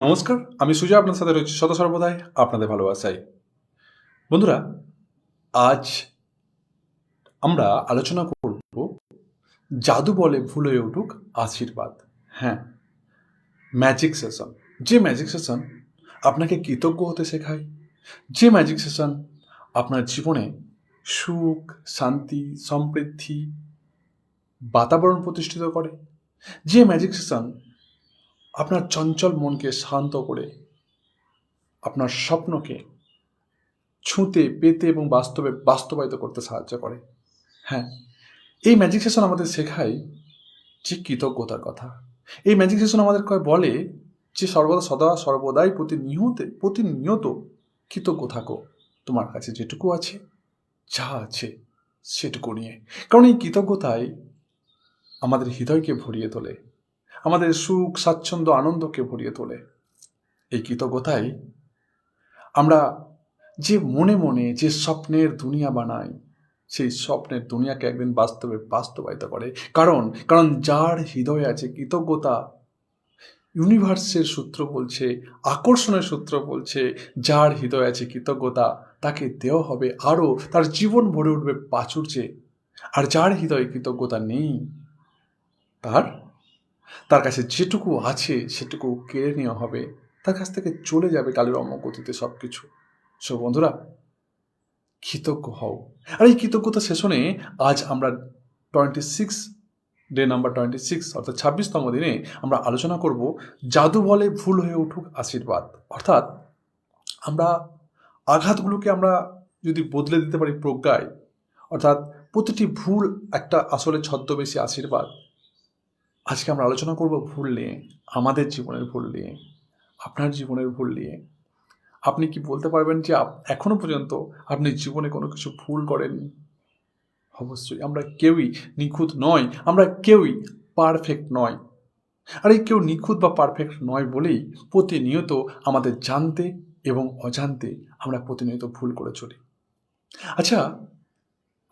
নমস্কার, আমি সুজা, আপনার সাথে রয়েছি সদা সর্বদাই আপনাদের ভালোবাসাই বন্ধুরা, আজ আমরা আলোচনা করব জাদু বলে ভুল হয়ে উঠুক আশীর্বাদ। হ্যাঁ ম্যাজিক সেশন যে ম্যাজিক সেশন আপনাকে কৃতজ্ঞ হতে শেখায়, যে ম্যাজিক সেশন আপনার জীবনে সুখ, শান্তি, সমৃদ্ধি, বাতাবরণ প্রতিষ্ঠিত করে, যে ম্যাজিক সেশন আপনার চঞ্চল মনকে শান্ত করে, আপনার স্বপ্নকে ছুঁতে, পেতে এবং বাস্তবে বাস্তবায়িত করতে সাহায্য করে। হ্যাঁ এই ম্যাজিক সেশন আমাদের শেখায় যে কৃতজ্ঞতার কথা। এই ম্যাজিক সেশন আমাদের কয় বলে যে সর্বদা সদা, সর্বদাই প্রতিনিয়তে, প্রতিনিয়ত কৃতজ্ঞ থাকো। তোমার কাছে যেটুকু আছে, যা আছে, সেটুকু নিয়ে। কারণ এই কৃতজ্ঞতাই আমাদের হৃদয়কে ভরিয়ে তোলে। আমাদের সুখ, স্বাচ্ছন্দ্য, আনন্দকে ভরিয়ে তোলে। এই কৃতজ্ঞতাই আমরা যে মনে মনে যে স্বপ্নের দুনিয়া বানাই, সেই স্বপ্নের দুনিয়াকে একদিন বাস্তবে বাস্তবায়িত করে। কারণ কারণ যার হৃদয়ে আছে কৃতজ্ঞতা, ইউনিভার্সের সূত্র বলছে, আকর্ষণের সূত্র বলছে, যার হৃদয়ে আছে কৃতজ্ঞতা, তাকে দেওয়া হবে আরও, তার জীবন ভরে উঠবে প্রাচুর্যে। আর যার হৃদয়ে কৃতজ্ঞতা নেই, তার তার কাছে যেটুকু আছে সেটুকু কেড়ে নেওয়া হবে। তার কাছ থেকে চলে যাবে কালের অমগতিতে সব কিছু সো বন্ধুরা, কৃতজ্ঞ হও। আর এই কৃতজ্ঞতা সেশনে আজ আমরা twenty six day number twenty six অর্থাৎ ছাব্বিশতম দিনে আমরা আলোচনা করব জাদু বলে ভুল হয়ে উঠুক আশীর্বাদ। অর্থাৎ আমরা আঘাতগুলোকে আমরা যদি বদলে দিতে পারি প্রজ্ঞায়, অর্থাৎ প্রতিটি ভুল একটা আসলে ছদ্মবেশী আশীর্বাদ আজকে আমরা আলোচনা করব ভুল নিয়ে, আমাদের জীবনের ভুল নিয়ে, আপনার জীবনের ভুল নিয়ে। আপনি কি বলতে পারবেন যে এখনও পর্যন্ত আপনি জীবনে কোনো কিছু ভুল করেননি? অবশ্যই, আমরা কেউই নিখুঁত নয় আমরা কেউই পারফেক্ট নয় আর এই কেউ নিখুঁত বা পারফেক্ট নয় বলেই প্রতিনিয়ত আমাদের জানতে এবং অজান্তে আমরা প্রতিনিয়ত ভুল করে চলি। আচ্ছা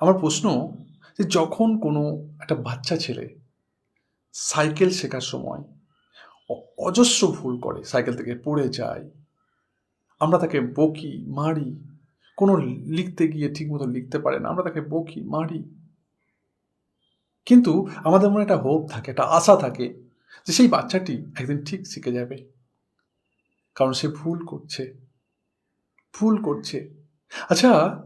আমার প্রশ্ন যে যখন কোনো একটা বাচ্চা ছেলে সাইকেল শেখার সময় অজস্র ভুল করে, সাইকেল থেকে পড়ে যায়। আমরা তাকে বকি, মারি। কোনো লিখতে গিয়ে ঠিকমতো লিখতে পারে না, আমরা তাকে বকি, মারি। কিন্তু আমাদের মনে একটা হোপ থাকে, একটা আশা থাকে যে সেই বাচ্চাটি একদিন ঠিক শিখে যাবে। কারণ সে ভুল করছে ভুল করছে। আচ্ছা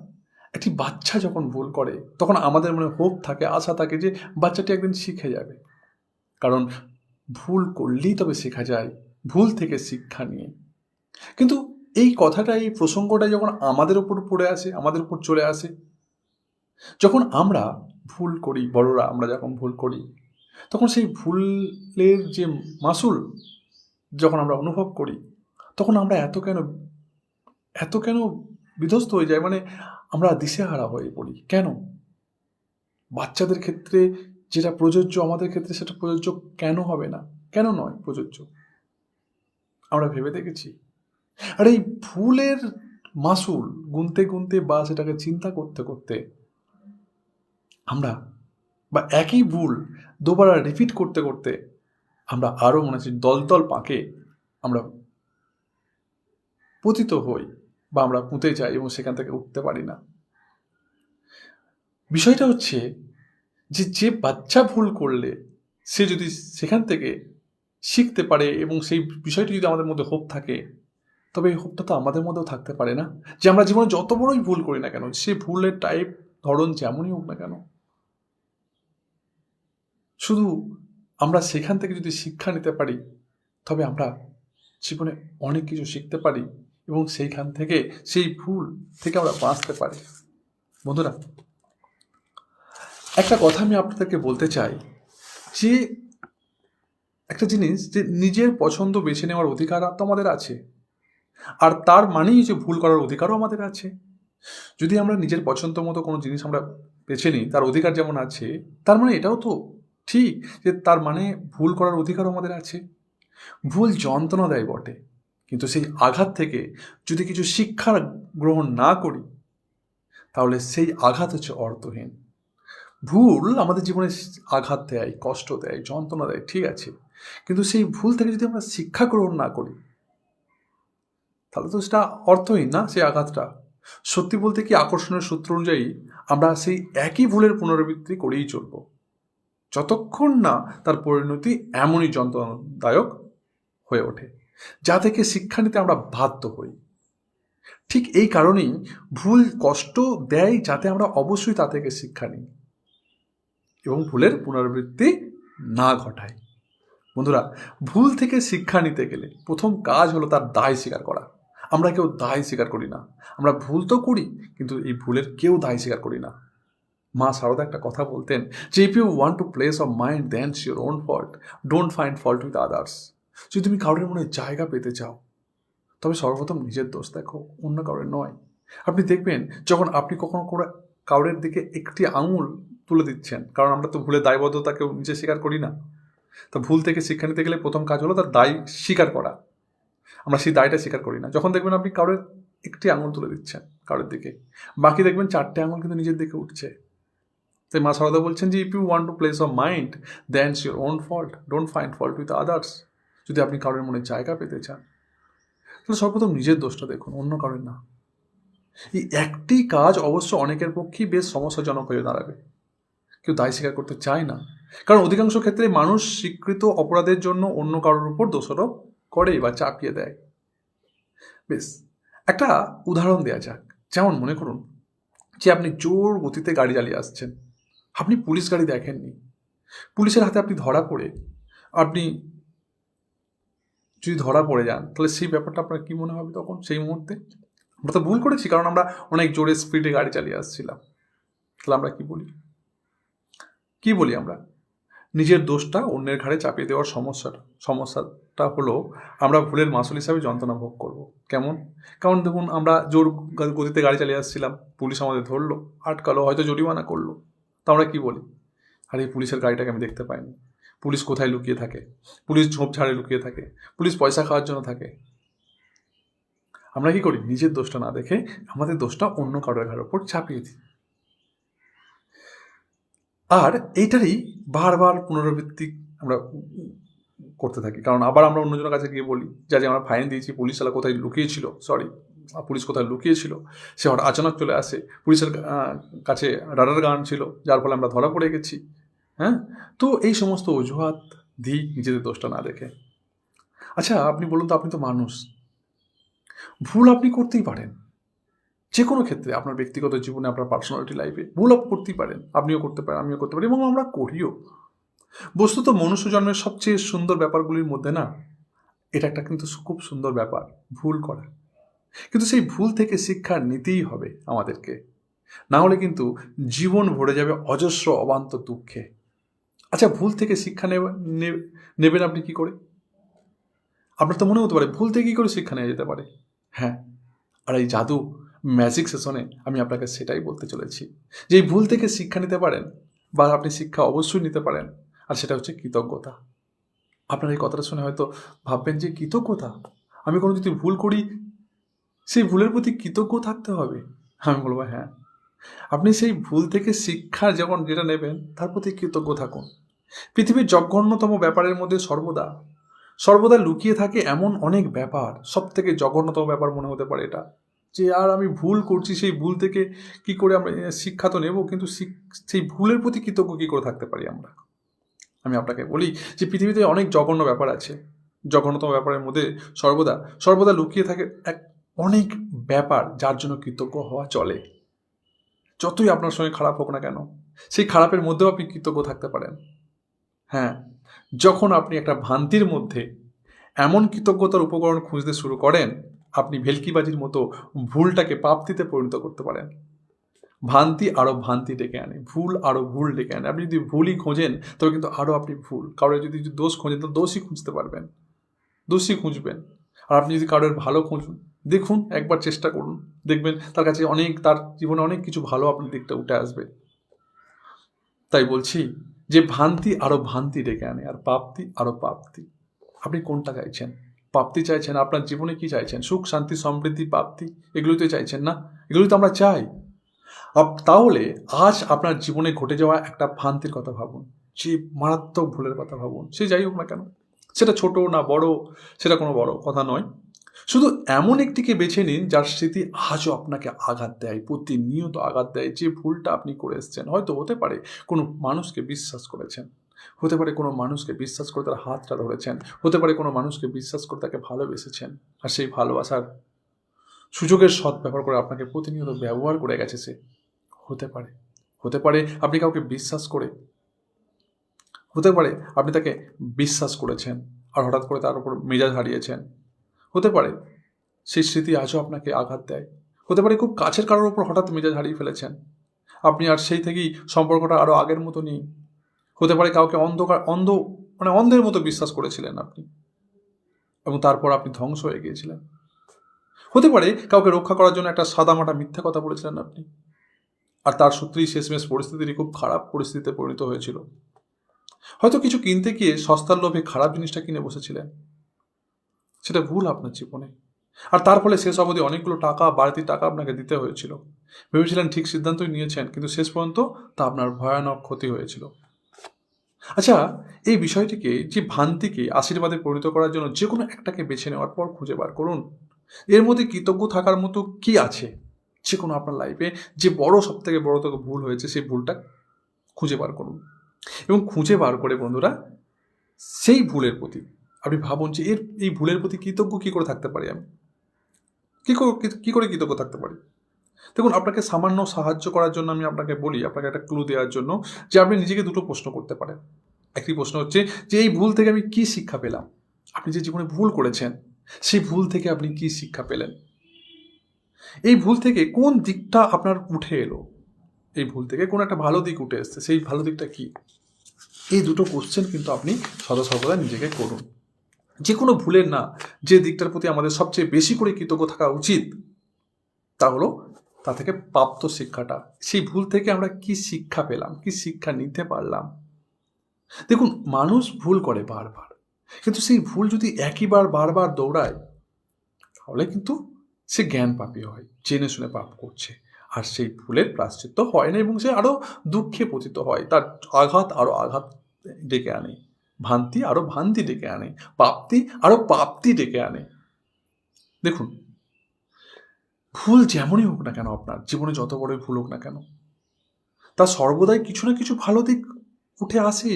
একটি বাচ্চা যখন ভুল করে, তখন আমাদের মনে হোপ থাকে, আশা থাকে যে বাচ্চাটি একদিন শিখে যাবে। কারণ ভুল করলেই তবে শেখা যায়, ভুল থেকে শিক্ষা নিয়ে। কিন্তু এই কথাটা, এই প্রসঙ্গটা যখন আমাদের উপর পড়ে আসে, আমাদের উপর চলে আসে, যখন আমরা ভুল করি, বড়রা আমরা যখন ভুল করি, তখন সেই ভুলের যে মাসুল যখন আমরা অনুভব করি, তখন আমরা এত কেন এত কেন বিধ্বস্ত হয়ে যায় মানে আমরা দিশেহারা হয়ে পড়ি। কেন? বাচ্চাদের ক্ষেত্রে যেটা প্রযোজ্য আমাদের ক্ষেত্রে সেটা প্রযোজ্য কেন হবে না? কেন নয় প্রযোজ্য? আমরা ভেবে দেখেছি। আর এই ভুলের মাসুল গুনতে গুনতে বা সেটাকে চিন্তা করতে করতে আমরা বা একই ভুল দুবার রিপিট করতে করতে আমরা আরও মনে হচ্ছে দলদল পাকে আমরা পতিত হই বা আমরা পুঁতে যাই এবং সেখান থেকে উঠতে পারি না। বিষয়টা হচ্ছে যে যে বাচ্চা ভুল করলে সে যদি সেখান থেকে শিখতে পারে এবং সেই বিষয়টি যদি আমাদের মধ্যে হোপ থাকে, তবে এই হোপটা তো আমাদের মধ্যেও থাকতে পারে না? যে আমরা জীবনে যত বড়ই ভুল করি না কেন, সে ভুলের টাইপ ধরন যেমনই হোক না কেন, শুধু আমরা সেখান থেকে যদি শিক্ষা নিতে পারি, তবে আমরা জীবনে অনেক কিছু শিখতে পারি এবং সেইখান থেকে, সেই ভুল থেকে আমরা বাঁচতে পারি। বন্ধুরা একটা কথা আমি আপনাদেরকে বলতে চাই যে একটা জিনিস যে নিজের পছন্দ বেছে নেওয়ার অধিকার তো আমাদের আছে। আর তার মানেই যে ভুল করার অধিকারও আমাদের আছে। যদি আমরা নিজের পছন্দ মতো কোনো জিনিস আমরা বেছে নিই, তার অধিকার যেমন আছে, তার মানে এটাও তো ঠিক যে তার মানে ভুল করার অধিকারও আমাদের আছে। ভুল যন্ত্রণা দেয় বটে। কিন্তু সেই আঘাত থেকে যদি কিছু শিক্ষা গ্রহণ না করি, তাহলে সেই আঘাত হচ্ছে অর্থহীন। ভুল আমাদের জীবনে আঘাত দেয়, কষ্ট দেয়, যন্ত্রণা দেয়, ঠিক আছে। কিন্তু সেই ভুল থেকে যদি আমরা শিক্ষা গ্রহণ না করি, তাহলে তো সেটা অর্থহীন না সেই আঘাতটা? সত্যি বলতে কি আকর্ষণের সূত্র অনুযায়ী আমরা সেই একই ভুলের পুনরাবৃত্তি করেই চলব। যতক্ষণ না তার পরিণতি এমনই যন্ত্রণাদায়ক হয়ে ওঠে, যা থেকে শিক্ষা নিতে আমরা বাধ্য হই। ঠিক এই কারণেই ভুল কষ্ট দেয় যাতে আমরা অবশ্যই তা থেকে শিক্ষা নিই। এবং ভুলের পুনরাবৃত্তি না ঘটায়। বন্ধুরা, ভুল থেকে শিক্ষা নিতে গেলে প্রথম কাজ হলো তার দায় স্বীকার করা। আমরা কেউ দায় স্বীকার করি না। আমরা ভুল তো করি, কিন্তু এই ভুলের কেউ দায় স্বীকার করি না। মা সারদা একটা কথা বলতেন যে if you want to place of mind thence your own fault don't find fault with others যদি তুমি কারোর মনে জায়গা পেতে চাও, তবে সর্বপ্রথম নিজের দোষ দেখো, অন্য কারোর নয়। আপনি দেখবেন, যখন আপনি কখনো কোনো কাউরের দিকে একটি আঙুল তুলে দিচ্ছেন। কারণ আমরা তো ভুলের দায়বদ্ধতা কেউ নিজে স্বীকার করি না। তো ভুল থেকে শিক্ষা নিতে গেলে প্রথম কাজ হলো তার দায় স্বীকার করা। আমরা সেই দায়টা স্বীকার করি না। যখন দেখবেন আপনি কারোর একটি আঙুল তুলে দিচ্ছেন কারোর দিকে, বাকি দেখবেন চারটে আঙুল কিন্তু নিজের দিকে উঠছে। তাই মা সারদা বলছেন যে if you want to place of mind thence your own fault don't find fault with others যদি আপনি কারোর মনে জায়গা পেতে চান, তাহলে সর্বপ্রথম নিজের দোষটা দেখুন, অন্য কারোর না। এই একটি কাজ অবশ্য অনেকের পক্ষেই বেশ সমস্যাজনক হয়ে দাঁড়াবে। কেউ দায় স্বীকার করতে চায় না। কারণ অধিকাংশ ক্ষেত্রে মানুষ স্বীকৃত অপরাধের জন্য অন্য কারোর উপর দোষারোপ করে বা চাপিয়ে দেয়। বেশ, একটা উদাহরণ দেওয়া যাক। যেমন মনে করুন যে আপনি জোর গতিতে গাড়ি চালিয়ে আসছেন। আপনি পুলিশ গাড়ি দেখেননি। পুলিশের হাতে আপনি ধরা পড়ে। আপনি যদি ধরা পড়ে যান, তাহলে সেই ব্যাপারটা আপনার কী মনে হবে তখন সেই মুহূর্তে? আমরা তো ভুল করেছি, কারণ আমরা অনেক জোরে স্পিডে গাড়ি চালিয়ে আসছিলাম। তাহলে আমরা কী বলি? কি বলি আমরা? নিজের দোষটা অন্যের ঘাড়ে চাপিয়ে দেওয়ার সমস্যাটা সমস্যাটা হলো আমরা ভুলের মাসুল হিসাবে যন্ত্রণা ভোগ করব। কেমন? কারণ দেখুন, আমরা জোর গতিতে গাড়ি চালিয়ে আসছিলাম, পুলিশ আমাদের ধরলো, আটকালো, হয়তো জরিমানা করল। তো আমরা কি বলি? আরে, পুলিশের গাড়িটাকে আমি দেখতে পাইনি। পুলিশ কোথায় লুকিয়ে থাকে? পুলিশ ঝোপঝাড়ে লুকিয়ে থাকে? পুলিশ পয়সা খাওয়ার জন্য থাকে? আমরা কি করি? নিজের দোষটা না দেখে আমাদের দোষটা অন্য কারোর ঘাড়ের ওপর চাপিয়ে দিই। আর এইটারই বারবার পুনরাবৃত্তি আমরা করতে থাকি। কারণ আবার আমরা অন্যজনের কাছে গিয়ে বলি, যা, যে, আমরা ফাইন দিয়েছি, পুলিশ কোথায় লুকিয়েছিল? সরি পুলিশ কোথায় লুকিয়েছিল? সে হঠাৎ আচানক চলে আসে। পুলিশের কাছে রাডার গান ছিল, যার ফলে আমরা ধরা পড়ে গেছি। হ্যাঁ? তো এই সমস্ত অজুহাত দিই নিজেদের দোষটা না দেখে। আচ্ছা আপনি বলুন তো, আপনি তো মানুষ। ভুল আপনি করতেই পারেন। যে কোনো ক্ষেত্রে আপনার ব্যক্তিগত জীবনে, আপনার পার্সোনালিটি লাইফে ভুল আপ করতেই পারেন। আপনিও করতে পারেন, আমিও করতে পারি এবং আমরা করিও। বস্তুত মনুষ্য জন্মের সবচেয়ে সুন্দর ব্যাপারগুলির মধ্যে না, এটা একটা কিন্তু খুব সুন্দর ব্যাপার, ভুল করা। কিন্তু সেই ভুল থেকে শিক্ষা নিতেই হবে আমাদেরকে। না হলে কিন্তু জীবন ভরে যাবে অজস্র, অবান্ত দুঃখে। আচ্ছা ভুল থেকে শিক্ষা নেবেন আপনি কি করে? আপনার তো মনে হতে পারে, ভুল থেকে কী করে শিক্ষা নেওয়া যেতে পারে? হ্যাঁ আর এই জাদু ম্যাজিক সেশনে আমি আপনাকে সেটাই বলতে চলেছি। যে এই ভুল থেকে শিক্ষা নিতে পারেন বা আপনি শিক্ষা অবশ্যই নিতে পারেন, আর সেটা হচ্ছে কৃতজ্ঞতা। আপনার এই কথাটা শুনে হয়তো ভাববেন যে কৃতজ্ঞতা? আমি কোনো যদি ভুল করি, সেই ভুলের প্রতি কৃতজ্ঞ থাকতে হবে? আমি বলব হ্যাঁ। আপনি সেই ভুল থেকে শিক্ষা যখন যেটা নেবেন, তার প্রতি কৃতজ্ঞ থাকুন। পৃথিবীর জঘন্যতম ব্যাপারের মধ্যে সর্বদা সর্বদা লুকিয়ে থাকে এমন অনেক ব্যাপার সব থেকে জঘন্যতম ব্যাপার মনে হতে পারে এটা। যে আর আমি ভুল করছি, সেই ভুল থেকে কি করে আমরা শিক্ষা তো নেব? কিন্তু সেই ভুলের প্রতি কৃতজ্ঞ কী করে থাকতে পারি আমরা? আমি আপনাকে বলি যে পৃথিবীতে অনেক জঘন্য ব্যাপার আছে। জঘন্যতম ব্যাপারের মধ্যে সর্বদা সর্বদা লুকিয়ে থাকে এক অনেক ব্যাপার যার জন্য কৃতজ্ঞ হওয়া চলে। যতই আপনার সঙ্গে খারাপ হোক না কেন, সেই খারাপের মধ্যেও আপনি কৃতজ্ঞ থাকতে পারেন। হ্যাঁ যখন আপনি একটা ভ্রান্তির মধ্যে এমন কৃতজ্ঞতার উপকরণ খুঁজতে শুরু করেন আপনি ভেলকিবাজির মতো ভুলটাকে প্রাপ্তিতে পরিণত করতে পারেন। ভ্রান্তি আরও ভ্রান্তি ডেকে আনে, ভুল আরও ভুল ডেকে আনে। আপনি যদি ভুলই খোঁজেন, তবে কিন্তু আরও আপনি ভুল। কারোর যদি দোষ খোঁজেন, তো দোষই খুঁজতে পারবেন। দোষই খুঁজবেন। আর আপনি যদি কারোর ভালো খুঁজুন, দেখুন, একবার চেষ্টা করুন। দেখবেন তার কাছে অনেক, তার জীবনে অনেক কিছু ভালো আপনার দিকটা উঠে আসবে। তাই বলছি যে, ভ্রান্তি আরও ভ্রান্তি ডেকে আনে, আর প্রাপ্তি আরও প্রাপ্তি আপনি কোনটা চাইছেন? প্রাপ্তি চাইছেন, আপনার জীবনে কি চাইছেন? সুখ, শান্তি, সমৃদ্ধি, প্রাপ্তি, এগুলোই তো চাইছেন না? এগুলোই তো আমরা চাই। তাহলে আজ আপনার জীবনে ঘটে যাওয়া একটা ভ্রান্তির কথা ভাবুন, যে মারাত্মক ভুলের কথা ভাবুন, সে যাই হোক না কেন। সেটা ছোট না বড়, সেটা কোনো বড় কথা নয়। শুধু এমন একটিকে বেছে নিন, যার স্মৃতি আজও আপনাকে আঘাত দেয়, প্রতিনিয়ত আঘাত দেয়, যে ভুলটা আপনি করে এসেছেন। হয়তো হতে পারে কোনো মানুষকে বিশ্বাস করেছেন। হতে পারে কোনো মানুষকে বিশ্বাস করে তার হাতটা ধরেছেন, হতে পারে কোনো মানুষকে বিশ্বাস করে তাকে ভালোবেসেছেন আর সেই ভালোবাসার সুযোগের সৎ ব্যবহার করে আপনাকে প্রতিনিয়ত ব্যবহার করে গেছে সে। হতে পারে হতে পারে আপনি কাউকে বিশ্বাস করে, হতে পারে আপনি তাকে বিশ্বাস করেছেন আর হঠাৎ করে তার উপর মেজাজ হারিয়েছেন। হতে পারে সেই স্মৃতি আজও আপনাকে আঘাত দেয়। হতে পারে খুব কাছের কারোর উপর হঠাৎ মেজাজ হারিয়ে ফেলেছেন। আপনি আর সেই থেকেই সম্পর্কটা আরও আগের মতো নেই হতে পারে কাউকে অন্ধকার, অন্ধ মানে অন্ধের মতো বিশ্বাস করেছিলেন আপনি। এবং তারপর আপনি ধ্বংস হয়ে গিয়েছিলেন। হতে পারে কাউকে রক্ষা করার জন্য একটা সাদামাটা মিথ্যা কথা বলেছিলেন আপনি। আর তার সূত্রেই শেষমেশ পরিস্থিতিটি খুব খারাপ পরিস্থিতিতে পরিণত হয়েছিল। হয়তো কিছু কিনতে গিয়ে সস্তার লোভে খারাপ জিনিসটা কিনে বসেছিলেন। সেটা ভুল আপনার জীবনে। আর তার ফলে শেষ অবধি অনেকগুলো টাকা, বাড়তি টাকা আপনাকে দিতে হয়েছিল। ভেবেছিলেন ঠিক সিদ্ধান্তই নিয়েছেন, কিন্তু শেষ পর্যন্ত তা আপনার ভয়ানক ক্ষতি হয়েছিল। আচ্ছা এই বিষয়টিকে যে ভ্রান্তিকে আশীর্বাদে পরিণত করার জন্য যে কোনো একটাকে বেছে নেওয়ার পর খুঁজে বার করুন। এর মধ্যে কৃতজ্ঞ থাকার মতো কি আছে? যে কোনো আপনার লাইফে যে বড় সব থেকে বড় থেকে ভুল হয়েছে, সেই ভুলটা খুঁজে বার করুন। এবং খুঁজে বার করে বন্ধুরা, সেই ভুলের প্রতি আপনি ভাবুন যে এর, এই ভুলের প্রতি কৃতজ্ঞ কী করে থাকতে পারি আমি? কী করে কী করে কৃতজ্ঞ থাকতে পারি? দেখুন, আপনাকে সামান্য সাহায্য করার জন্য আমি আপনাকে বলি, আপনাকে একটা ক্লু দেওয়ার জন্য যে আপনি নিজেকে দুটো প্রশ্ন করতে পারেন। একটি প্রশ্ন হচ্ছে যে, এই ভুল থেকে আমি কি শিক্ষা পেলাম? আপনি যে জীবনে ভুল করেছেন, সেই ভুল থেকে আপনি কি শিক্ষা পেলেন? এই ভুল থেকে কোন দিকটা আপনার উঠে এলো? এই ভুল থেকে কোন একটা ভালো দিক উঠে এসছে, সেই ভালো দিকটা কি? এই দুটো কোশ্চেন কিন্তু আপনি সদা সর্বদা নিজেকে করুন। যে কোনো ভুলের না, যে দিকটার প্রতি আমাদের সবচেয়ে বেশি করে কৃতজ্ঞ থাকা উচিত, তা হলো তা থেকে প্রাপ্ত শিক্ষাটা। সেই ভুল থেকে আমরা কি শিক্ষা পেলাম, কি শিক্ষা নিতে পারলাম? দেখুন, মানুষ ভুল করে বারবার। কিন্তু সেই ভুল যদি একইবার বারবার দৌড়ায়, তাহলে কিন্তু সে জ্ঞান পাপি হয়, জেনে শুনে পাপ করছে। আর সেই ভুলের প্রাশ্চিত্য হয় না এবং সে আরও দুঃখে পতিত হয়। তার আঘাত আরও আঘাত ডেকে আনে, ভ্রান্তি আরও ভ্রান্তি ডেকে আনে, প্রাপ্তি আরও প্রাপ্তি ডেকে আনে। দেখুন ভুল যেমনই হোক না কেন আপনার, জীবনে যত বড় ভুল হোক না কেন, তা সর্বদাই কিছু না কিছু ভালো দিক উঠে আসে।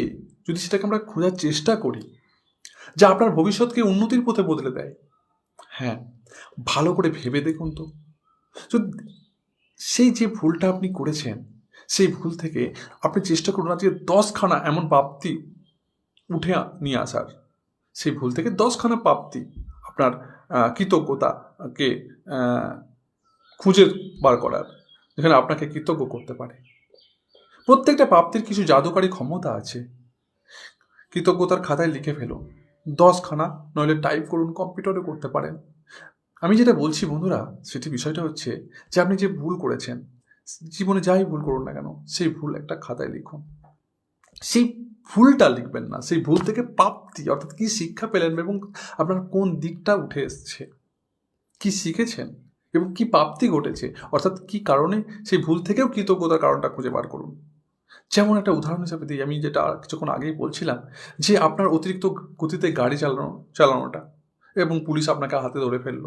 যদি সেটাকে আমরা খোঁজার চেষ্টা করি, যা আপনার ভবিষ্যৎকে উন্নতির পথে বদলে দেয়। হ্যাঁ ভালো করে ভেবে দেখুন তো। সেই যে ভুলটা আপনি করেছেন, সেই ভুল থেকে আপনি চেষ্টা করুন আজকে দশখানা এমন প্রাপ্তি উঠে নিয়ে আসার। সেই ভুল থেকে দশখানা প্রাপ্তি আপনার কৃতজ্ঞতাকে খুঁজে বার করার, যেখানে আপনাকে কৃতজ্ঞ করতে পারে। প্রত্যেকটা প্রাপ্তির কিছু জাদুকারী ক্ষমতা আছে। কৃতজ্ঞতার খাতায় লিখে ফেলুন। দশখানা, নইলে টাইপ করুন কম্পিউটারে করতে পারেন। আমি যেটা বলছি বন্ধুরা, সেটি বিষয়টা হচ্ছে যে আপনি যে ভুল করেছেন, জীবনে যাই ভুল করুন না কেন, সেই ভুল একটা খাতায় লিখুন। সেই ভুলটা লিখবেন না, সেই ভুল থেকে প্রাপ্তি, অর্থাৎ কি শিক্ষা পেলেন এবং আপনার কোন দিকটা উঠে এসছে, কি শিখেছেন এবং কি প্রাপ্তি ঘটেছে? অর্থাৎ কি কারণে সেই ভুল থেকেও কৃতজ্ঞতার কারণটা খুঁজে বার করুন। যেমন একটা উদাহরণ হিসাবে দিই, আমি যেটা কিছুক্ষণ আগেই বলছিলাম যে আপনার অতিরিক্ত গতিতে গাড়ি চালানো, চালানোটা এবং পুলিশ আপনাকে হাতে ধরে ফেলল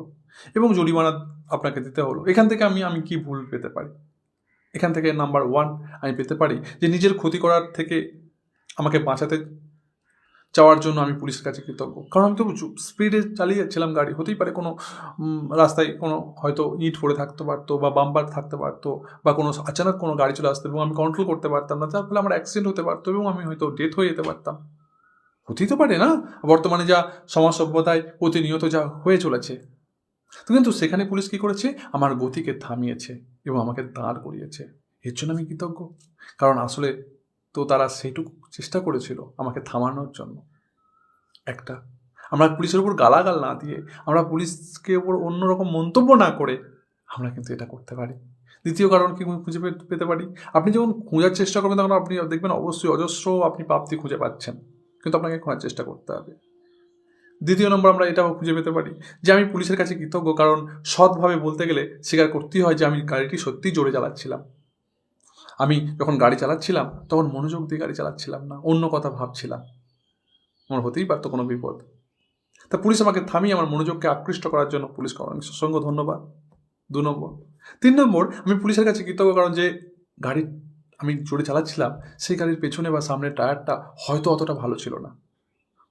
এবং জরিমানা আপনাকে দিতে হলো। এখান থেকে আমি আমি কি ভুল পেতে পারি? এখান থেকে নাম্বার ওয়ান আমি পেতে পারি যে নিজের ক্ষতি করার থেকে আমাকে বাঁচাতে যাওয়ার জন্য আমি পুলিশের কাছে কৃতজ্ঞ। কারণ আমি তো স্পিডে চালিয়ে যাচ্ছিলাম গাড়ি, হতেই পারে কোনো রাস্তায় কোনো হয়তো ইট পড়ে থাকতে পারতো বা বাম্পার থাকতে পারতো বা কোনো আচানক কোনো গাড়ি চলে আসতো এবং আমি কন্ট্রোল করতে পারতাম না, তার ফলে আমার অ্যাক্সিডেন্ট হতে পারতো এবং আমি হয়তো ডেথ হয়ে যেতে পারতাম। হতেই তো পারে না? বর্তমানে যা সমাজ সভ্যতায় প্রতিনিয়ত যা হয়ে চলেছে। তো কিন্তু সেখানে পুলিশ কী করেছে? আমার গতিকে থামিয়েছে এবং আমাকে দাঁড় করিয়েছে। এর জন্য আমি কৃতজ্ঞ। কারণ আসলে তো তারা সেইটুকু চেষ্টা করেছিল আমাকে থামানোর জন্য। একটা, আমরা পুলিশের উপর গালাগাল না দিয়ে, আমরা পুলিশকে উপর অন্যরকম মন্তব্য না করে আমরা কিন্তু এটা করতে পারি। দ্বিতীয় কারণ কি খুঁজে পেতে পারি? আপনি যখন খোঁজার চেষ্টা করবেন তখন আপনি দেখবেন অবশ্যই অজস্র আপনি প্রাপ্তি খুঁজে পাচ্ছেন। কিন্তু আপনাকে খোঁজার চেষ্টা করতে হবে। দ্বিতীয় নম্বর আমরা এটাও খুঁজে পেতে পারি যে আমি পুলিশের কাছে কৃতজ্ঞ, কারণ সৎভাবে বলতে গেলে স্বীকার করতেই হয় যে আমি গাড়িটি সত্যিই জোরে চালাচ্ছিলাম। আমি যখন গাড়ি চালাচ্ছিলাম, তখন মনোযোগ দিয়ে গাড়ি চালাচ্ছিলাম না, অন্য কথা ভাবছিলাম। আমার হতেই পারতো কোনো বিপদ। তা পুলিশ আমাকে থামিয়ে আমার মনোযোগকে আকৃষ্ট করার জন্য পুলিশকে অনেক অসংখ্য ধন্যবাদ। দু নম্বর। তিন নম্বর, আমি পুলিশের কাছে কৃতজ্ঞ, কারণ যে গাড়ি আমি জোরে চালাচ্ছিলাম, সেই গাড়ির পেছনে বা সামনের টায়ারটা হয়তো অতটা ভালো ছিল না।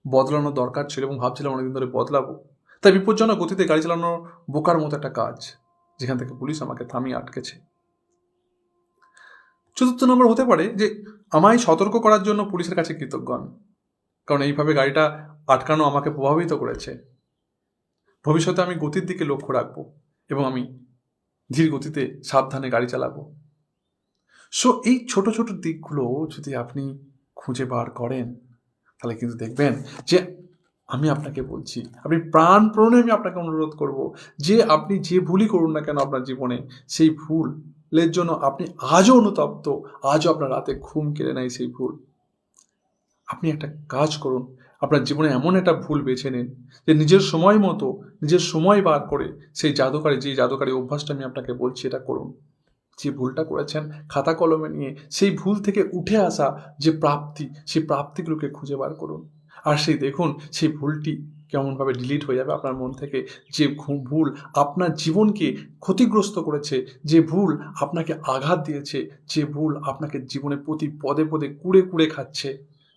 বদলানোর দরকার ছিল এবং ভাবছিলাম অনেকদিন ধরে বদলাবো। তাই বিপজ্জনক গতিতে গাড়ি চালানো বোকার মতো একটা কাজ, যেখান থেকে পুলিশ আমাকে থামিয়ে আটকেছে। চতুর্থ নম্বর হতে পারে যে আমায় সতর্ক করার জন্য পুলিশের কাছে কৃতজ্ঞ আমি। কারণ এইভাবে গাড়িটা আটকানো আমাকে প্রভাবিত করেছে। ভবিষ্যতে আমি গতির দিকে লক্ষ্য রাখব এবং আমি ধীর গতিতে সাবধানে গাড়ি চালাবো। সো এই ছোট ছোট দিকগুলো যদি আপনি খুঁজে বার করেন, তাহলে কিন্তু দেখবেন যে আমি আপনাকে বলছি, আপনি প্রাণপ্রণে আমি আপনাকে অনুরোধ করব যে আপনি যে ভুলই করুন না কেন আপনার জীবনে, সেই ভুলের জন্য আপনি আজও অনুতপ্ত, আজও আপনার রাতে ঘুম কেড়ে নেয় সেই ভুল। আপনি একটা কাজ করুন, আপনার জীবনে এমন একটা ভুল বেছে নিন যে নিজের সময় মতো, নিজের সময় বার করে সেই জাদুকারী যে জাদুকারী অভ্যাসটা আমি আপনাকে বলছি এটা করুন। যে ভুলটা করেছেন, খাতা কলমে নিয়ে সেই ভুল থেকে উঠে আসা যে প্রাপ্তি, সেই প্রাপ্তিগুলোকে খুঁজে বার করুন। আর সেই দেখুন, সেই ভুলটি কেমনভাবে ডিলিট হয়ে যাবে, আপনার মন থেকে যে ভুল আপনার জীবনকে ক্ষতিগ্রস্ত করেছে, যে ভুল আপনাকে আঘাত দিয়েছে, যে ভুল আপনাকে জীবনে প্রতি পদে পদে কুড়ে কুড়ে খাচ্ছে,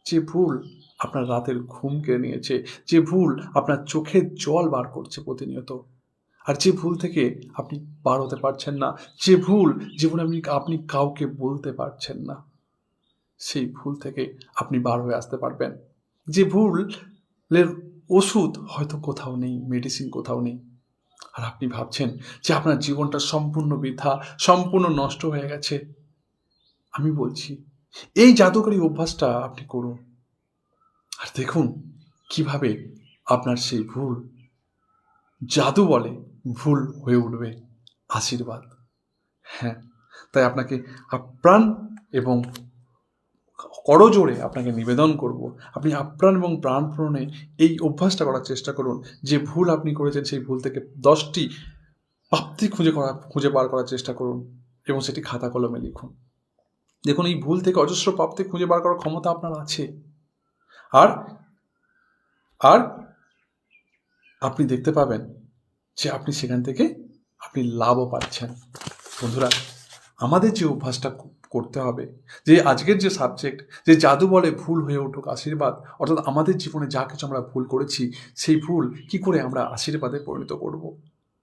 যে ভুল আপনার রাতের ঘুম কেড়ে নিয়েছে, যে ভুল আপনার চোখের জল বার করছে প্রতিনিয়ত, আর যে ভুল থেকে আপনি বার হতে পারছেন না, যে ভুল জীবনে আপনি আপনি কাউকে বলতে পারছেন না, সেই ভুল থেকে আপনি বার হয়ে আসতে পারবেন, যে ভুলের ওষুধ হয়তো কোথাও নেই মেডিসিন কোথাও নেই। আর আপনি ভাবছেন যে আপনার জীবনটা সম্পূর্ণ বৃথা, সম্পূর্ণ নষ্ট হয়ে গেছে। আমি বলছি, এই জাদুকরী অভ্যাসটা আপনি করুন। আর দেখুন কীভাবে আপনার সেই ভুল, জাদু বলে ভুল হয়ে উঠবে আশীর্বাদ। হ্যাঁ তাই আপনাকে আপ্রাণ এবং করজোড়ে আপনাকে নিবেদন করব। আপনি আপ্রাণ এবং প্রাণপ্রণে এই অভ্যাসটা করার চেষ্টা করুন। যে ভুল আপনি করেছেন, সেই ভুল থেকে দশটি প্রাপ্তি খুঁজে করা, খুঁজে বার করার চেষ্টা করুন এবং সেটি খাতা কলমে লিখুন। দেখুন, এই ভুল থেকে অজস্র প্রাপ্তি খুঁজে বার করার ক্ষমতা আপনার আছে। আর আর আপনি দেখতে পাবেন যে আপনি সেখান থেকে আপনি লাভও পাচ্ছেন। বন্ধুরা, আমাদের যে অভ্যাসটা করতে হবে। যে আজকের যে সাবজেক্ট যে জাদু বলে ভুল হয়ে উঠুক আশীর্বাদ, অর্থাৎ আমাদের জীবনে যা কিছু আমরা ভুল করেছি, সেই ভুল কি করে আমরা আশীর্বাদে পরিণত করব?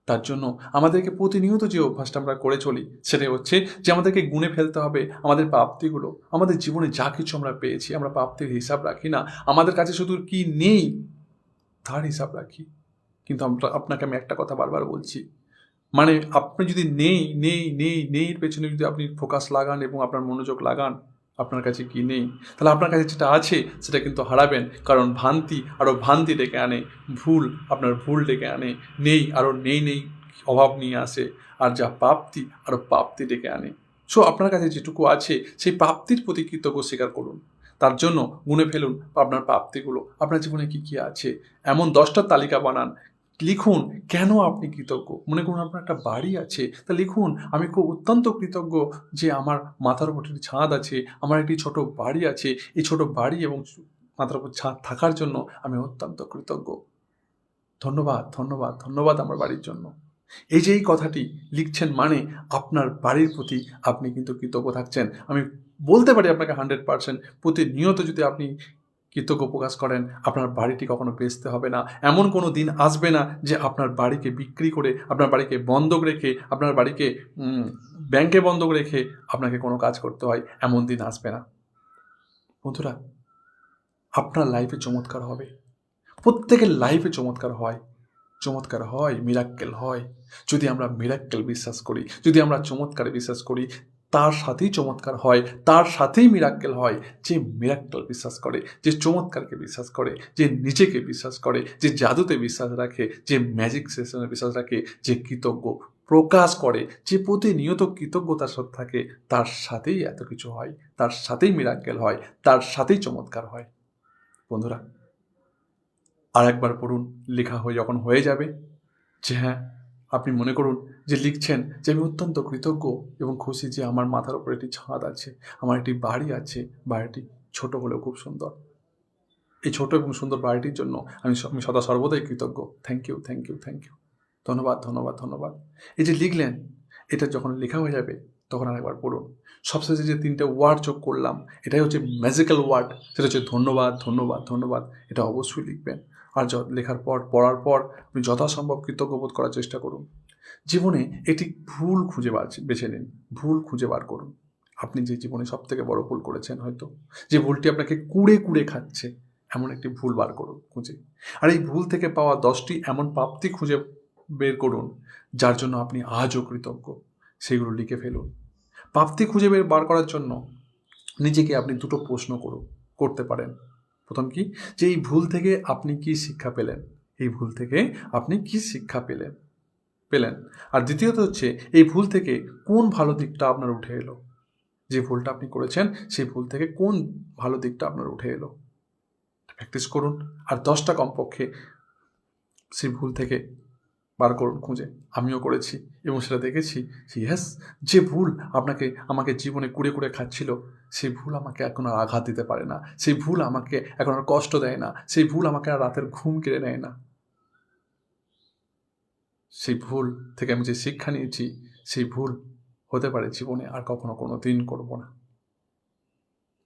তার জন্য আমাদেরকে প্রতিনিয়ত যে অভ্যাসটা আমরা করে চলি, সেটাই হচ্ছে যে আমাদেরকে গুণে ফেলতে হবে আমাদের প্রাপ্তিগুলো। আমাদের জীবনে যা কিছু আমরা পেয়েছি, আমরা প্রাপ্তির হিসাব রাখি না। আমাদের কাছে শুধু কি নেই, তার হিসাব রাখি। কিন্তু আমরা, আপনাকে আমি একটা কথা বারবার বলছি মানে আপনি যদি নেই নেই নেই নেই এর পেছনে যদি আপনি ফোকাস লাগান এবং আপনার মনোযোগ লাগান, আপনার কাছে কি নেই? তাহলে আপনার কাছে যেটা আছে, সেটা কিন্তু হারাবেন। কারণ ভ্রান্তি আরও ভ্রান্তি ডেকে আনে, ভুল আপনার ভুল ডেকে আনে, নেই আরও নেই নেই অভাব নিয়ে আসে, আর যা প্রাপ্তি আরও প্রাপ্তি ডেকে আনে। সো আপনার কাছে যেটুকু আছে, সেই প্রাপ্তির প্রতি কৃতজ্ঞ স্বীকার করুন। তার জন্য গুনে ফেলুন আপনার প্রাপ্তিগুলো। আপনার জীবনে কি কি আছে? এমন দশটা তালিকা বানান লিখুন, কেন আপনি কৃতজ্ঞ? মনে করুন আপনার একটা বাড়ি আছে, তা লিখুন, আমি খুব অত্যন্ত কৃতজ্ঞ যে আমার মাথার উপর একটি ছাদ আছে, আমার একটি ছোট বাড়ি আছে, এই ছোট বাড়ি এবং মাথার উপর ছাদ থাকার জন্য আমি অত্যন্ত কৃতজ্ঞ। ধন্যবাদ ধন্যবাদ ধন্যবাদ আমার বাড়ির জন্য। এই যে এই কথাটি লিখছেন মানে আপনার বাড়ির প্রতি আপনি কিন্তু কৃতজ্ঞ থাকছেন। আমি বলতে পারি আপনাকে হান্ড্রেড পার্সেন্ট প্রতিনিয়ত যদি আপনি কৃতজ্ঞ প্রকাশ করেন, আপনার বাড়িটি কখনো বেচতে হবে না। এমন কোনো দিন আসবে না যে আপনার বাড়িকে বিক্রি করে, আপনার বাড়িকে বন্ধক রেখে, আপনার বাড়িকে ব্যাংকে বন্ধক রেখে আপনাকে কোনো কাজ করতে হয়, এমন দিন আসবে না। বন্ধুরা, আপনার লাইফে চমৎকার হবে। প্রত্যেকের লাইফে চমৎকার হয়। চমৎকার হয় মিরাক্কেল হয়। যদি আমরা মিরাক্কেল বিশ্বাস করি, যদি আমরা চমৎকার বিশ্বাস করি তার সাথেই চমৎকার হয়, তার সাথেই মিরাক্কেল হয় যে মিরাক্কেল বিশ্বাস করে, যে চমৎকারকে বিশ্বাস করে, যে নিজেকে বিশ্বাস করে, যে জাদুতে বিশ্বাস রাখে, যে ম্যাজিক সেশনে বিশ্বাস রাখে, যে কৃতজ্ঞ প্রকাশ করে, যে প্রতিনিয়ত কৃতজ্ঞতার সাথে থাকে, তার সাথেই এত কিছু হয়, তার সাথেই মিরাক্কেল হয়, তার সাথেই চমৎকার হয়। বন্ধুরা আর একবার পড়ুন, লেখা হয়ে যখন হয়ে যাবে, যে হ্যাঁ আপনি মনে করুন যে লিখছেন যে আমি অত্যন্ত কৃতজ্ঞ এবং খুশি যে আমার মাথার উপর একটি ছাদ আছে, আমার একটি বাড়ি আছে, বাড়িটি ছোট হলেও খুব সুন্দর। এই ছোট এবং সুন্দর বাড়িটির জন্য আমি আমি সদা সর্বদাই কৃতজ্ঞ। Thank you thank you thank you ধন্যবাদ ধন্যবাদ ধন্যবাদ। এই যে লিখলেন, এটা যখন লেখা হয়ে যাবে, তখন আরেকবার পড়ুন। সবশেষে যে তিনটে ওয়ার্ড যোগ করলাম, এটাই হচ্ছে ম্যাজিক্যাল ওয়ার্ড সেটা হচ্ছে ধন্যবাদ ধন্যবাদ ধন্যবাদ। এটা অবশ্যই লিখবেন। আর লেখার পর, পড়ার পর আপনি যথাসম্ভব কৃতজ্ঞ বোধ করার চেষ্টা করুন। জীবনে এটি ভুল খুঁজে বেছে নিন। ভুল খুঁজে বার করুন। আপনি যে জীবনে সব থেকে বড় ভুল করেছেন হয়তো, যে ভুলটি আপনাকে কুড়ে কুড়ে খাচ্ছে, এমন একটি ভুল বার করুন, খুঁজে। আর এই ভুল থেকে পাওয়া দশটি এমন প্রাপ্তি খুঁজে বের করুন, যার জন্য আপনি আজও কৃতজ্ঞ। সেগুলো লিখে ফেলুন। প্রাপ্তি খুঁজে বের, বার করার জন্য নিজেকে আপনি দুটো প্রশ্ন করুন, করতে পারেন। প্রথম কি? যে এই ভুল থেকে আপনি কি শিক্ষা পেলেন? এই ভুল থেকে আপনি কি শিক্ষা পেলেন? পেলেন। আর দ্বিতীয়ত হচ্ছে, এই ভুল থেকে কোন ভালো দিকটা আপনার উঠে এলো? যে ভুলটা আপনি করেছেন, সেই ভুল থেকে কোন ভালো দিকটা আপনার উঠে এলো? প্র্যাকটিস করুন। আর দশটা কমপক্ষে সেই ভুল থেকে বার করুন, খুঁজে। আমিও করেছি এবং সেটা দেখেছি ইয়েস যে ভুল আপনাকে, আমাকে জীবনে কুড়ে কুড়ে খাচ্ছিল, সেই ভুল আমাকে এখন আর আঘাত দিতে পারে না। সেই ভুল আমাকে এখন আর কষ্ট দেয় না। সেই ভুল আমাকে আর রাতের ঘুম কেড়ে নেয় না। সেই ভুল থেকে আমি যে শিক্ষা নিয়েছি, সেই ভুল হতে পারে জীবনে, আর কখনো কোনো দিন করব না।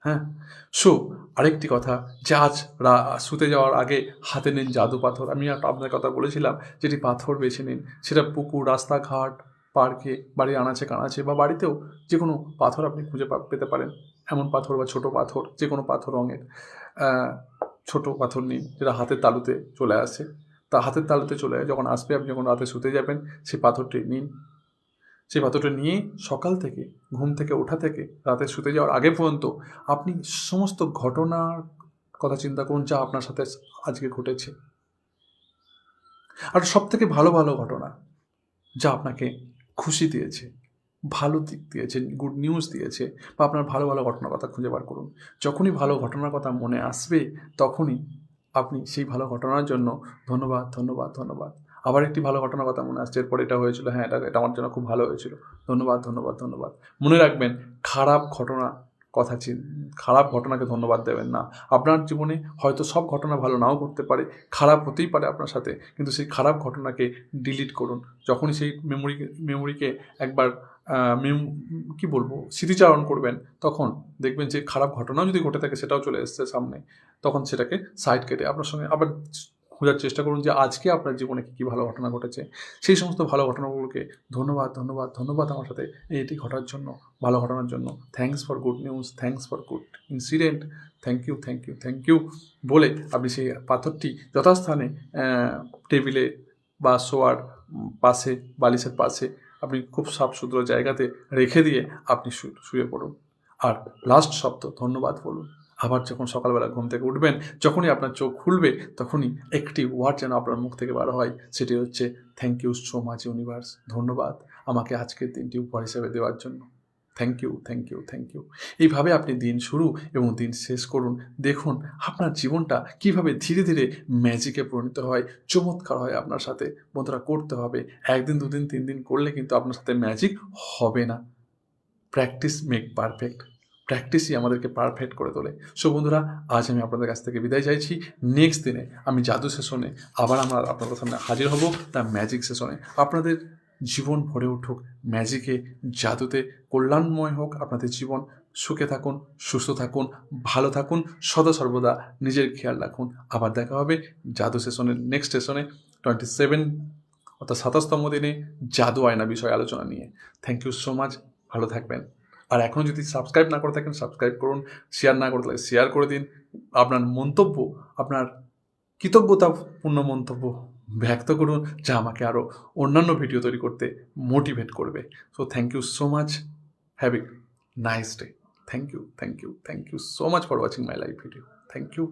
হ্যাঁ? সো আরেকটি কথা যে আজ রা- শুতে যাওয়ার আগে হাতে নিন জাদু পাথর। আমি আপনার কথা বলেছিলাম, যেটি পাথর বেছে নিন, সেটা পুকুর, রাস্তাঘাট, পার্কে, বাড়ির আনাচে কানাচে বা বাড়িতেও যে কোনো পাথর আপনি খুঁজে পেতে পারেন। এমন পাথর বা ছোট পাথর যে কোনো পাথর রঙের ছোট পাথর নিন, যেটা হাতের তালুতে চলে আসে। তা হাতের তালুতে চলে যায়। যখন আসবে আপনি যখন রাতে শুতে যাবেন, সেই পাথরটি নিন। সেই পাথরটা নিয়ে সকাল থেকে, ঘুম থেকে, ওঠা থেকে, রাতে শুতে যাওয়ার আগে পর্যন্ত আপনি সমস্ত ঘটনার কথা চিন্তা করুন যা আপনার সাথে আজকে ঘটেছে। আর সব থেকে ভালো ভালো ঘটনা যা আপনাকে খুশি দিয়েছে, ভালো দিক দিয়েছে গুড নিউজ দিয়েছে বা আপনার ভালো ভালো ঘটনার কথা খুঁজে বার করুন। যখনই ভালো ঘটনার কথা মনে আসবে, তখনই আপনি সেই ভালো ঘটনার জন্য ধন্যবাদ ধন্যবাদ ধন্যবাদ। আবার একটি ভালো ঘটনার কথা মনে আসছে, এরপর এটা হয়েছিল হ্যাঁ এটা এটা আমার জন্য খুব ভালো হয়েছিল। ধন্যবাদ ধন্যবাদ ধন্যবাদ। মনে রাখবেন, খারাপ ঘটনা কথা চিন, খারাপ ঘটনাকে ধন্যবাদ দেবেন না। আপনার জীবনে হয়তো সব ঘটনা ভালো নাও করতে পারে, খারাপ হতেই পারে আপনার সাথে, কিন্তু সেই খারাপ ঘটনাকে ডিলিট করুন। যখনই সেই মেমোরি মেমোরিকে একবার কি বলব, স্মৃতিচারণ করবেন, তখন দেখবেন যে খারাপ ঘটনাও যদি ঘটে থাকে, সেটাও চলে এসছে সামনে, তখন সেটাকে সাইড কেটে আপনার সঙ্গে আবার খোঁজার চেষ্টা করুন যে আজকে আপনার জীবনে কী কী ভালো ঘটনা ঘটেছে। সেই সমস্ত ভালো ঘটনাগুলোকে ধন্যবাদ ধন্যবাদ ধন্যবাদ আমার সাথে এটি ঘটার জন্য, ভালো ঘটনার জন্য। Thanks for good news thanks for good incident thank you thank you thank you বলে আপনি সেই পাথরটি যথাস্থানে টেবিলে বা শোয়ার পাশে, বালিশের পাশে আপনি খুব সাফ সুতরো জায়গাতে রেখে দিয়ে আপনি শুয়ে পড়ুন। আর লাস্ট সপ্তাহ ধন্যবাদ বলুন। আবার যখন সকালবেলা ঘুম থেকে উঠবেন, যখনই আপনার চোখ খুলবে, তখনই একটি ওয়ার্ড যেন আপনার মুখ থেকে বার হয়, সেটি হচ্ছে thank you so much universe ধন্যবাদ আমাকে আজকের দিনটি উপহার হিসেবে দেওয়ার জন্য। Thank you thank you thank you এইভাবে আপনি দিন শুরু এবং দিন শেষ করুন। দেখুন আপনার জীবনটা কীভাবে ধীরে ধীরে ম্যাজিকে পরিণত হয়, চমৎকার হয় আপনার সাথে। বন্ধুরা, করতে হবে। একদিন, দুদিন, তিন দিন করলে কিন্তু আপনার সাথে ম্যাজিক হবে না। প্র্যাকটিস মেক পারফেক্ট প্র্যাকটিসই আমাদেরকে পারফেক্ট করে তোলে। সো বন্ধুরা, আজ আমি আপনাদের কাছ থেকে বিদায় চাইছি। নেক্সট দিনে আমি জাদু সেশনে আবার আমরা আপনাদের সামনে হাজির হব তার ম্যাজিক সেশনে আপনাদের জীবন ভরে উঠুক। ম্যাজিকে জাদুতে কল্যাণময় হোক আপনাদের জীবন। সুখে থাকুন, সুস্থ থাকুন, ভালো থাকুন সদা সর্বদা নিজের খেয়াল রাখুন। আবার দেখা হবে জাদু সেশনের নেক্সট সেশনে টোয়েন্টি সেভেন অর্থাৎ সাতাশতম দিনে জাদু আয়না বিষয়ে আলোচনা নিয়ে। থ্যাংক ইউ সো মাচ ভালো থাকবেন। আর এখনও যদি সাবস্ক্রাইব না করে থাকেন সাবস্ক্রাইব করুন শেয়ার না করে থাকলে শেয়ার করে দিন। আপনার মন্তব্য, আপনার কৃতজ্ঞতাপূর্ণ মন্তব্য ব্যক্ত করুন যা আমাকে আরও অন্যান্য ভিডিও তৈরি করতে মোটিভেট করবে। So thank you so much have a nice day thank you thank you thank you so much for watching my life video thank you